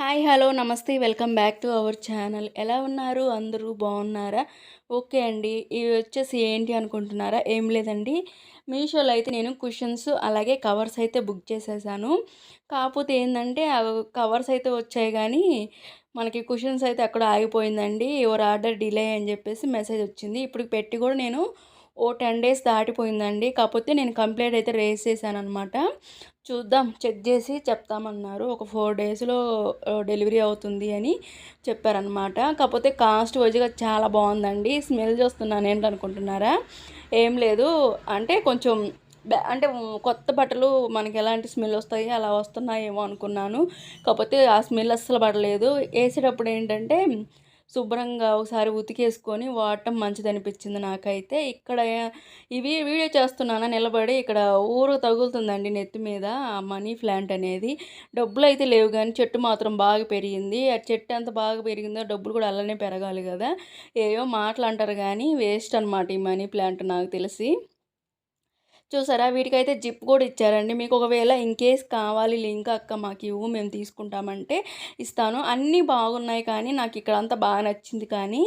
Hi hello నమస్తే welcome back to our channel. ఎలా ఉన్నారు? అందరూ బాగున్నారా? ఓకే అండి. ఇవి వచ్చేసి ఏంటి అనుకుంటున్నారా? ఏం లేదండి. మీషోలో అయితే నేను కుషన్స్ అలాగే కవర్స్ అయితే బుక్ చేసేసాను. కాకపోతే ఏంటంటే కవర్స్ అయితే వచ్చాయి కానీ మనకి కుషన్స్ అయితే అక్కడ ఆగిపోయిందండి. ఎవరు ఆర్డర్ డిలే అని చెప్పేసి మెసేజ్ వచ్చింది. ఇప్పుడు పెట్టి కూడా నేను ఓ టెన్ డేస్ దాటిపోయిందండి. కాకపోతే నేను కంప్లైంట్ అయితే రేస్ చేశాను అనమాట చూద్దాం చెక్ చేసి చెప్తామన్నారు. ఒక ఫోర్ డేస్లో డెలివరీ అవుతుంది అని చెప్పారనమాట కాకపోతే కాస్ట్ వైజ్గా చాలా బాగుందండి. స్మెల్ చూస్తున్నాను ఏంటనుకుంటున్నారా? ఏం లేదు. అంటే కొంచెం అంటే కొత్త బట్టలు మనకి ఎలాంటి స్మెల్ వస్తాయి అలా వస్తున్నాయేమో అనుకున్నాను. కాకపోతే ఆ స్మెల్ అస్సలు పడలేదు. వేసేటప్పుడు ఏంటంటే శుభ్రంగా ఒకసారి ఉతికేసుకొని వాడటం మంచిది అనిపించింది నాకైతే. ఇక్కడ ఇవి వీడియో చేస్తున్నాను నిలబడి ఇక్కడ ఊరు తగులుతుందండి నెత్తి మీద మనీ ప్లాంట్ అనేది. డబ్బులు అయితే లేవు కానీ చెట్టు మాత్రం బాగా పెరిగింది. ఆ చెట్టు ఎంత బాగా పెరిగిందో డబ్బులు కూడా అలానే పెరగాలి కదా. ఏవో మాటలు అంటారు కానీ వేస్ట్ అనమాట ఈ మనీ ప్లాంట్ నాకు తెలిసి. చూసారా? వీటికైతే జిప్ కూడా ఇచ్చారండి. మీకు ఒకవేళ ఇన్ కేస్ కావాలి లింక్ అక్క మాకు ఇవ్వు మేము తీసుకుంటామంటే ఇస్తాను. అన్నీ బాగున్నాయి కానీ నాకు ఇక్కడ అంతా బాగా నచ్చింది కానీ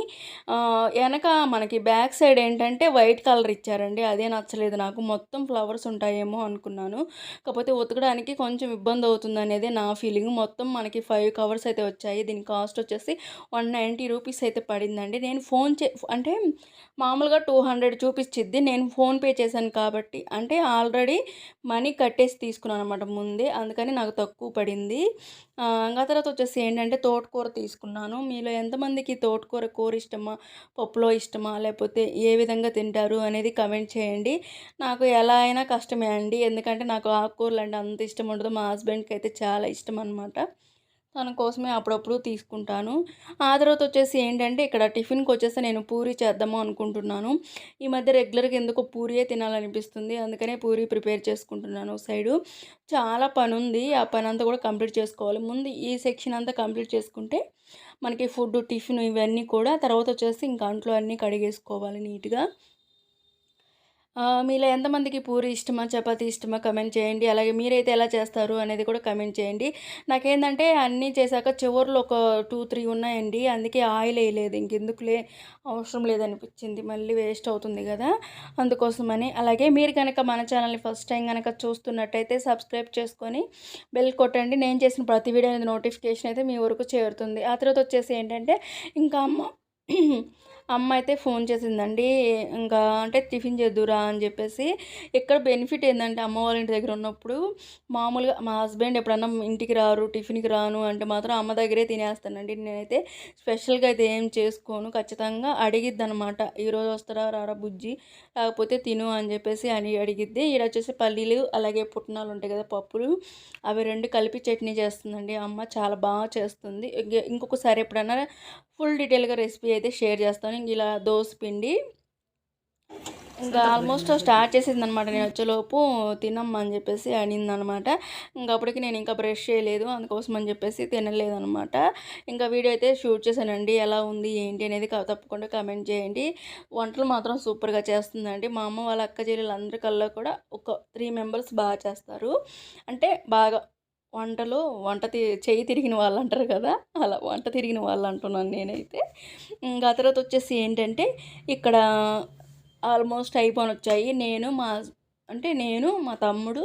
వెనక మనకి బ్యాక్ సైడ్ ఏంటంటే వైట్ కలర్ ఇచ్చారండి. అదే నచ్చలేదు నాకు. మొత్తం ఫ్లవర్స్ ఉంటాయేమో అనుకున్నాను. కాకపోతే ఉతకడానికి కొంచెం ఇబ్బంది అవుతుంది అనేది నా ఫీలింగ్. మొత్తం మనకి ఫైవ్ కవర్స్ అయితే వచ్చాయి. దీని కాస్ట్ వచ్చేసి వన్ నైంటీ రూపీస్ అయితే పడిందండి. నేను ఫోన్ చే అంటే మామూలుగా టూ హండ్రెడ్ చూపించిద్ది నేను ఫోన్పే చేశాను కాబట్టి అంటే ఆల్రెడీ మనీ కట్టేసి తీసుకున్నాను అనమాట ముందే అందుకని నాకు తక్కువ పడింది. ఇంకా తర్వాత వచ్చేసి ఏంటంటే తోటకూర తీసుకున్నాను. మీలో ఎంతమందికి తోటకూర కూర ఇష్టమా పప్పులో ఇష్టమా లేకపోతే ఏ విధంగా తింటారు అనేది కమెంట్ చేయండి. నాకు ఎలా అయినా కష్టమే అండి. ఎందుకంటే నాకు ఆకుకూరలు అంటే అంత ఇష్టం ఉండదు. మా హస్బెండ్కి అయితే చాలా ఇష్టం అనమాట తన కోసమే అప్పుడప్పుడు తీసుకుంటాను. ఆ తర్వాత వచ్చేసి ఏంటంటే ఇక్కడ టిఫిన్కి వచ్చేసి నేను పూరి చేద్దాము అనుకుంటున్నాను. ఈ మధ్య రెగ్యులర్గా ఎందుకో పూరియే తినాలనిపిస్తుంది. అందుకనే పూరి ప్రిపేర్ చేసుకుంటున్నాను సైడు. చాలా పని ఉంది ఆ పని అంతా కూడా కంప్లీట్ చేసుకోవాలి. ముందు ఈ సెక్షన్ అంతా కంప్లీట్ చేసుకుంటే మనకి ఫుడ్ టిఫిన్ ఇవన్నీ కూడా తర్వాత వచ్చేసి ఇంకా అంట్లో అన్నీ కడిగేసుకోవాలి నీట్గా. మీలో ఎంతమందికి పూరి ఇష్టమా? చపాతీ ఇష్టమా? కమెంట్ చేయండి. అలాగే మీరైతే ఎలా చేస్తారు అనేది కూడా కమెంట్ చేయండి. నాకేంటంటే అన్నీ చేశాక చివరిలో ఒక టూ త్రీ ఉన్నాయండి. అందుకే ఆయిల్ వేయలేదు. ఇంకెందుకులే? అవసరం లేదనిపించింది. మళ్ళీ వేస్ట్ అవుతుంది కదా? అందుకోసమని. అలాగే మీరు కనుక మన ఛానల్ని ఫస్ట్ టైం కనుక చూస్తున్నట్టయితే సబ్స్క్రైబ్ చేసుకొని బెల్ కొట్టండి. నేను చేసిన ప్రతి వీడియో అనేది నోటిఫికేషన్ అయితే మీ వరకు చేరుతుంది. ఆ తర్వాత వచ్చేసి ఏంటంటే ఇంకా అమ్మ అమ్మ అయితే ఫోన్ చేసిందండి ఇంకా అంటే టిఫిన్ చేద్దురా అని చెప్పేసి. ఇక్కడ బెనిఫిట్ ఏంటంటే అమ్మ వాళ్ళ ఇంటి దగ్గర ఉన్నప్పుడు మామూలుగా మా హస్బెండ్ ఎప్పుడన్నా ఇంటికి రారు టిఫిన్కి రాను అంటే మాత్రం అమ్మ దగ్గరే తినేస్తానండి. నేనైతే స్పెషల్గా అయితే ఏం చేసుకోను ఖచ్చితంగా అడిగిద్ది అనమాట ఈరోజు వస్తారా రారా బుజ్జి లేకపోతే తిను అని చెప్పేసి అని అడిగిద్ది. ఇక్కడ వచ్చేసి పల్లీలు అలాగే పుట్నాలు ఉంటాయి కదా పప్పులు అవి రెండు కలిపి చట్నీ చేస్తుందండి. అమ్మ చాలా బాగా చేస్తుంది. ఇంకొకసారి ఎప్పుడన్నా ఫుల్ డీటెయిల్గా రెసిపీ అయితే షేర్ చేస్తాను. ఇంక ఇలా దోశ పిండి. ఇంకా ఆల్మోస్ట్ స్టార్ట్ చేసింది అనమాట నేను వచ్చేలోపు తినమ్మా అని చెప్పేసి అనిందనమాట ఇంకా అప్పటికి నేను ఇంకా బ్రష్ చేయలేదు అందుకోసం అని చెప్పేసి తినలేదు అనమాట ఇంకా వీడియో అయితే షూట్ చేశానండి ఎలా ఉంది ఏంటి అనేది తప్పకుండా కమెంట్ చేయండి. వంటలు మాత్రం సూపర్గా చేస్తుందండి. మా అమ్మ వాళ్ళ అక్క చెల్లెలు అందరికల్లా కూడా ఒక త్రీ మెంబర్స్ బాగా చేస్తారు. అంటే బాగా వంటలో వంట తి చేయి తిరిగిన వాళ్ళు అంటారు కదా అలా వంట తిరిగిన వాళ్ళు అంటున్నాను నేనైతే. ఇంకా తర్వాత వచ్చేసి ఏంటంటే ఇక్కడ ఆల్మోస్ట్ అయిపోయి వచ్చాయి నేను మా అంటే నేను మా తమ్ముడు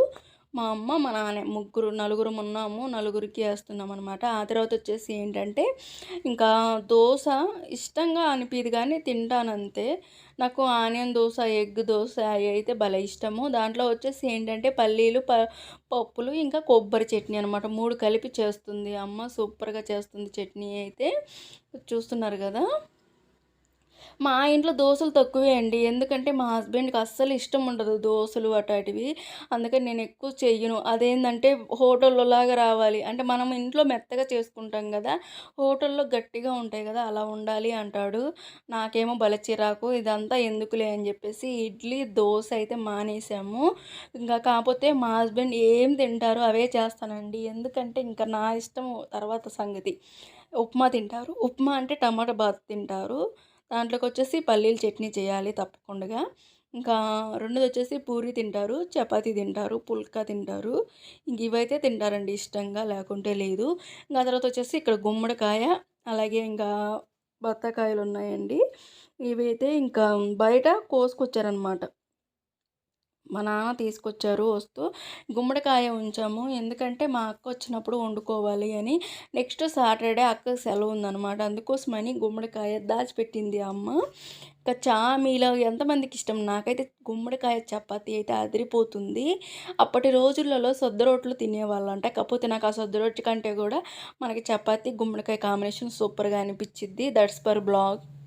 మా అమ్మ మా నాన్న ముగ్గురు నలుగురు ఉన్నాము నలుగురికి వేస్తున్నాం అనమాట ఆ తర్వాత వచ్చేసి ఏంటంటే ఇంకా దోశ ఇష్టంగా అనిపించదు కానీ తింటానంతే. నాకు ఆనియన్ దోశ ఎగ్ దోశ అవి అయితే భలే ఇష్టము. దాంట్లో వచ్చేసి ఏంటంటే పల్లీలు ప పప్పులు ఇంకా కొబ్బరి చట్నీ అనమాట మూడు కలిపి చేస్తుంది. అమ్మ సూపర్గా చేస్తుంది చట్నీ అయితే. చూస్తున్నారు కదా? మా ఇంట్లో దోశలు తక్కువే అండి. ఎందుకంటే మా హస్బెండ్కి అస్సలు ఇష్టం ఉండదు దోశలు అటాటివి అందుకని నేను ఎక్కువ చెయ్యను. అదేంటంటే హోటల్లో లాగా రావాలి. అంటే మనం ఇంట్లో మెత్తగా చేసుకుంటాం కదా హోటల్లో గట్టిగా ఉంటాయి కదా అలా ఉండాలి అంటాడు. నాకేమో బల చిరాకు. ఇదంతా ఎందుకులే అని చెప్పేసి ఇడ్లీ దోశ అయితే మానేసాము. ఇంకా కాకపోతే మా హస్బెండ్ ఏం తింటారో అవే చేస్తానండి. ఎందుకంటే ఇంకా నా ఇష్టం తర్వాత సంగతి. ఉప్మా తింటారు. ఉప్మా అంటే టమాటా బాత్ తింటారు. దాంట్లోకి వచ్చేసి పల్లీల చట్నీ చేయాలి తప్పకుండా. ఇంకా రెండోది వచ్చేసి పూరి తింటారు చపాతీ తింటారు పుల్కా తింటారు. ఇంక ఇవైతే తింటారండి ఇష్టంగా లేకుంటే లేదు. ఇంకా తర్వాత వచ్చేసి ఇక్కడ గుమ్మడికాయ అలాగే ఇంకా బత్తాకాయలు ఉన్నాయండి ఇవైతే ఇంకా బయట కోసుకొచ్చారనమాట. మా నాన్న తీసుకొచ్చారు వస్తూ గుమ్మడికాయ ఉంచాము. ఎందుకంటే మా అక్క వచ్చినప్పుడు వండుకోవాలి అని. నెక్స్ట్ సాటర్డే అక్క సెలవు ఉందనమాట అందుకోసమని గుమ్మడికాయ దాచిపెట్టింది అమ్మ. ఇంకా చా మీలో ఎంతమందికి ఇష్టం? నాకైతే గుమ్మడికాయ చపాతీ అయితే అదిరిపోతుంది. అప్పటి రోజులలో సొద్ద రొట్లు తినేవాళ్ళంట. కాకపోతే నాకు ఆ సొద్ద రొట్టె కంటే కూడా మనకి చపాతీ గుమ్మడికాయ కాంబినేషన్ సూపర్గా అనిపించింది దట్స్ పర్ బ్లాగ్.